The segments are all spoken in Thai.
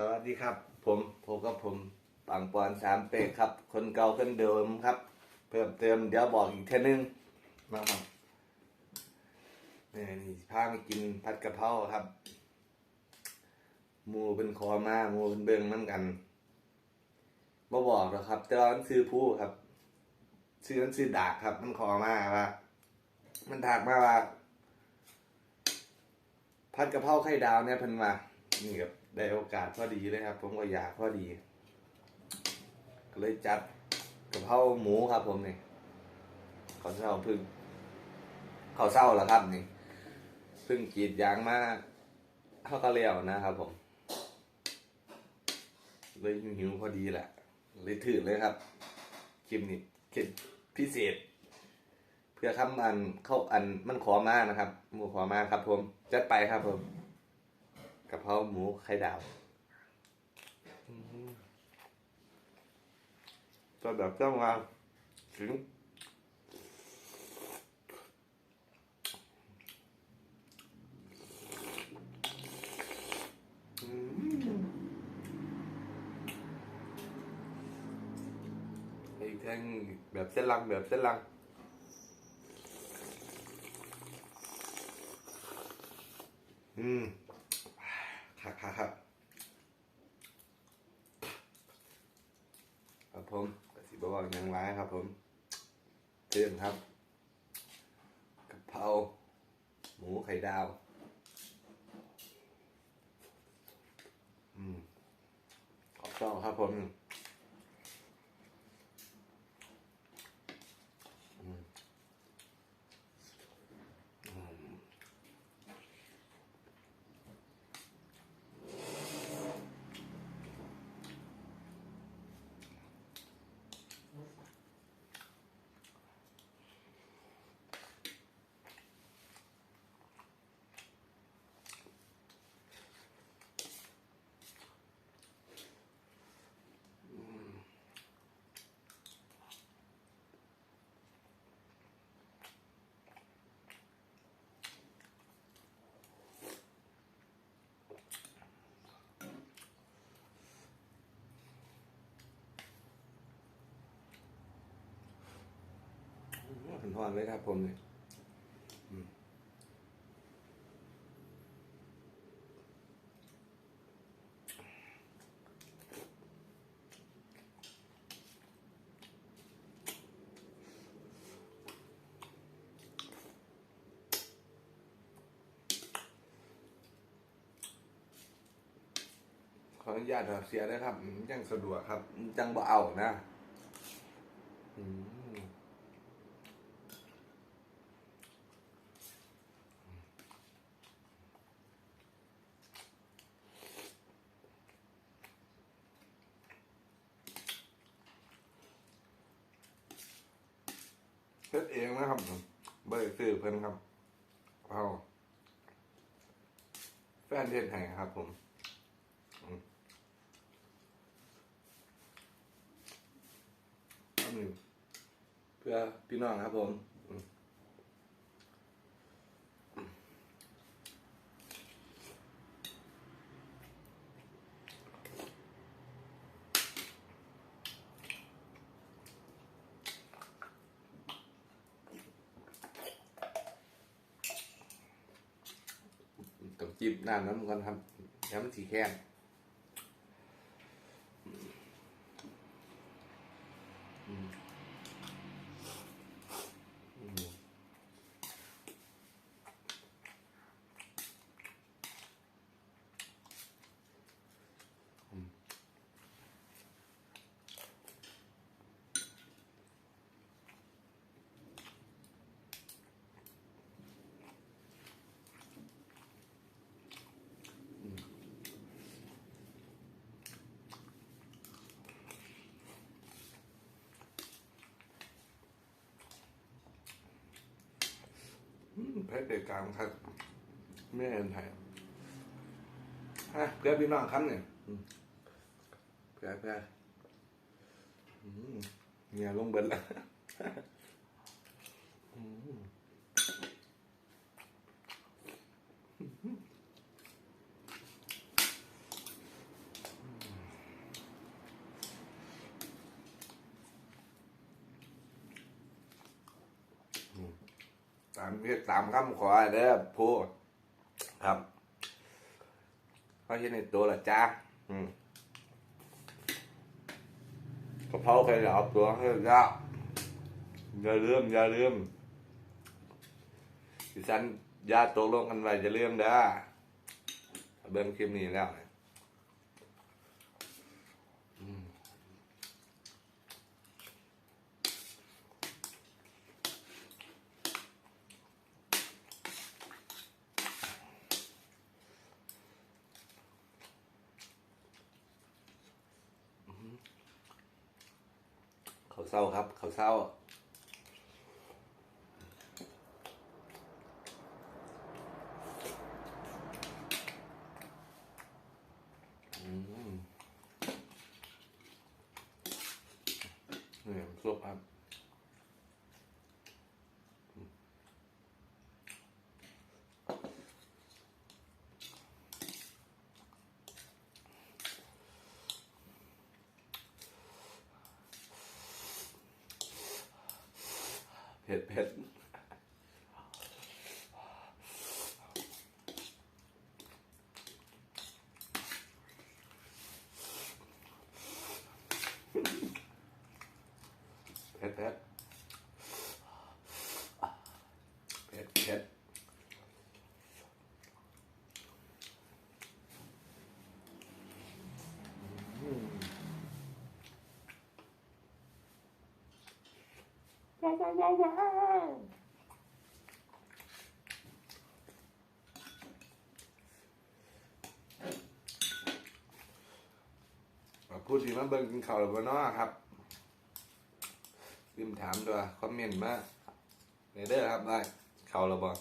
สวัสดีครับ ผมผมกับผมปังปอนสามเปกครับ คนเก่าคนเดิมครับ เพิ่มเติมเดี๋ยวบอกอีกเท่านึงนะครับนี่นี่พามากินผัดกะเพราครับมูเป็นคอมามูเป็นเบิงน้ำกันบ่บอกหรอครับแต่ว่ามันซื้อผู้ครับ ซื้อนั้นซื้อดากครับ มันคอมาว่ามันถากมาว่าผัดกะเพราไข่ดาวเนี่ยเพิ่นมานี่ครับ ได้โอกาสพอดีเลยครับ ผมก็อยากพอดี ก็เลยจัดกะเพราหมูครับ ผมนี่ขอเศร้าพึ่งเขาวเศร้าแล้วครับนี่พึ่งกีดยางมาเขาวก็เลียวนะครับ ผม เลยหิวพอดีแหละเลยถือเลยครับคลิปนี้คลิปพิเศษ เพื่อคำอันเข้าอันมันขอมานะครับหมูขอมาครับ ผมจัดไปครับผม กะเพราหมูไข่ดาวอืมก็แบบเจ้ามาถึงอืมอีกแท่งแบบเส้นลังแบบเส้นลังอืมครับครับครับ ครับผมกสิบบอกยังไงครับ ผมเตือนครับกะเพราหมูไข่ดาว อืมขอบคุณครับผมอืมอืม ถึงท อนเลยครับ ผมเนี่ยขออนุญาตเสียด้วยครับ ยังสะดวกครับ จังบ่เอานะ อืม เฮ็ ดเองนะครับเบอร์ซื้อเพิ่นครับเอาแฟนเท็ดให้ครับผมอืมอันนี้เพื่อพี่น้องครับผม จิบน้ำน้ำกันครับน้ำมันสีแค้น เพชรเด็กกลางครับแม่เอ็นไทยฮะเพื่อพี่น้องครับเนี่ยเพื่อเพื่อเนี่ยลงเบิดแล้ว ตามเรียกตามคำขอเด้อพูดครับเขาเห็นในตัวละจ้าอืมกะเพราใครจะเอาตัวให้ยากอย่าลืมอย่าลืมดิฉันญาติตกลงกันไว้อย่าลืมเด้อเบิ่งคลิปนี้แล้วอืม เขาเศร้าครับเขาเศร้าอืมนี่ซุปครับ เผ็ดเผ็ดเผ็ดเผ็ดเผ็ดเผ็ดอืม ว้าวว้าวว้าวว้าวมาพูดถึงมาเบิ่งกินข้าวหรือเปล่าเนาะครับพิมถามด้วยคอมเมนต์มาในเด้อครับได้ข้าวหรือเปล่า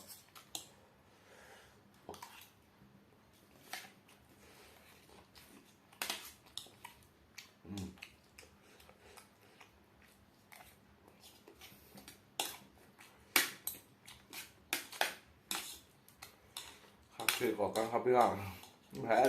อืมครับคื ออกกันครับพี่น้องแพ้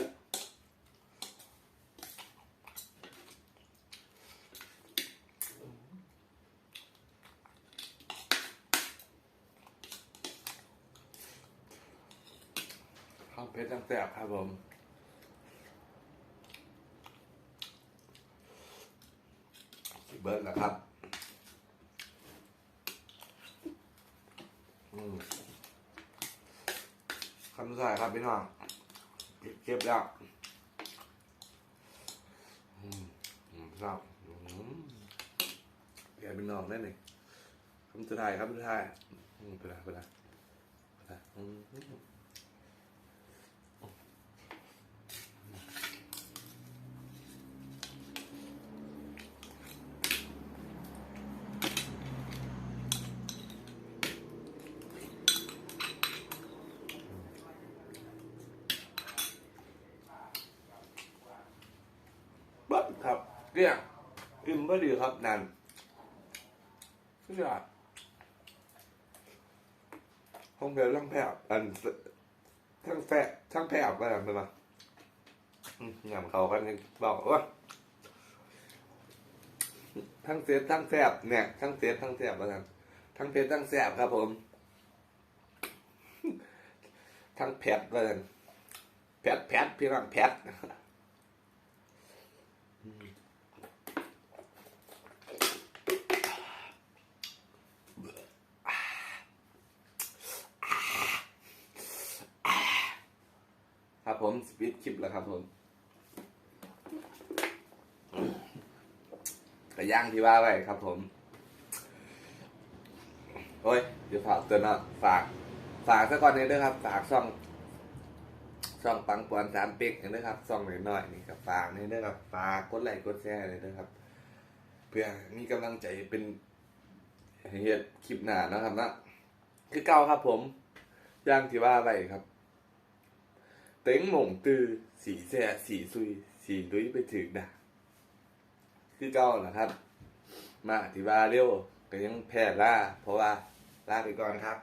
ข้าวเพชรตั้งแต่ครับผมสิเบิร์ดนะครับ อืม คำสุดท้ายครับพี่น้องเก็บแล้วอืมอืมพี่น้องอืมแกเป็นน้องได้หนึ่งคำสุดท้ายครับสุดท้ายไปละไปละไปละอืม ปั๊บครับ เกลี้ยงอิ่มก็ดีครับนั่นสุดยอดห้องเดียวทั้งแผบอันทั้งแฝะทั้งแผบก็ทำไปมาอืมยำเขากันบอกว่าทั้งเซฟทั้งแสบเนี่ย ทั้งเซฟทั้งแสบก็ทำทั้งเพชรทั้งแสบครับผม ทั้งแผดก็ทำแผดแผดพี่น้องแผด ครับผม สปีดคลิปแล้วครับผมกระย่างที่ว่าไว้ครับผม โอ้ย เดี๋ยวฝากตัวเนะฝาก ฝากซะก่อนเลยด้วยครับ ฝากช่อง ช่องปังปอนสามเป๊กนี่ด้วยครับช่องหน่อยๆนี่ครับฝากนี่ด้วยครับ ฝากกดไลค์กดแชร์เลยด้วยครับ เพื่อมีกำลังใจเป็นเหตุคลิปหนานะครับนะคือเก่าครับผมย่างที่ว่าไว้ครับ เต็งหม่งตือสีแซ่สีซุย สีดุยไปถึงด่าคือเก่านะครับ มาที่ว่าเร็วก็ยังแพ้ล่า เพราะว่าลาไปก่อนครับ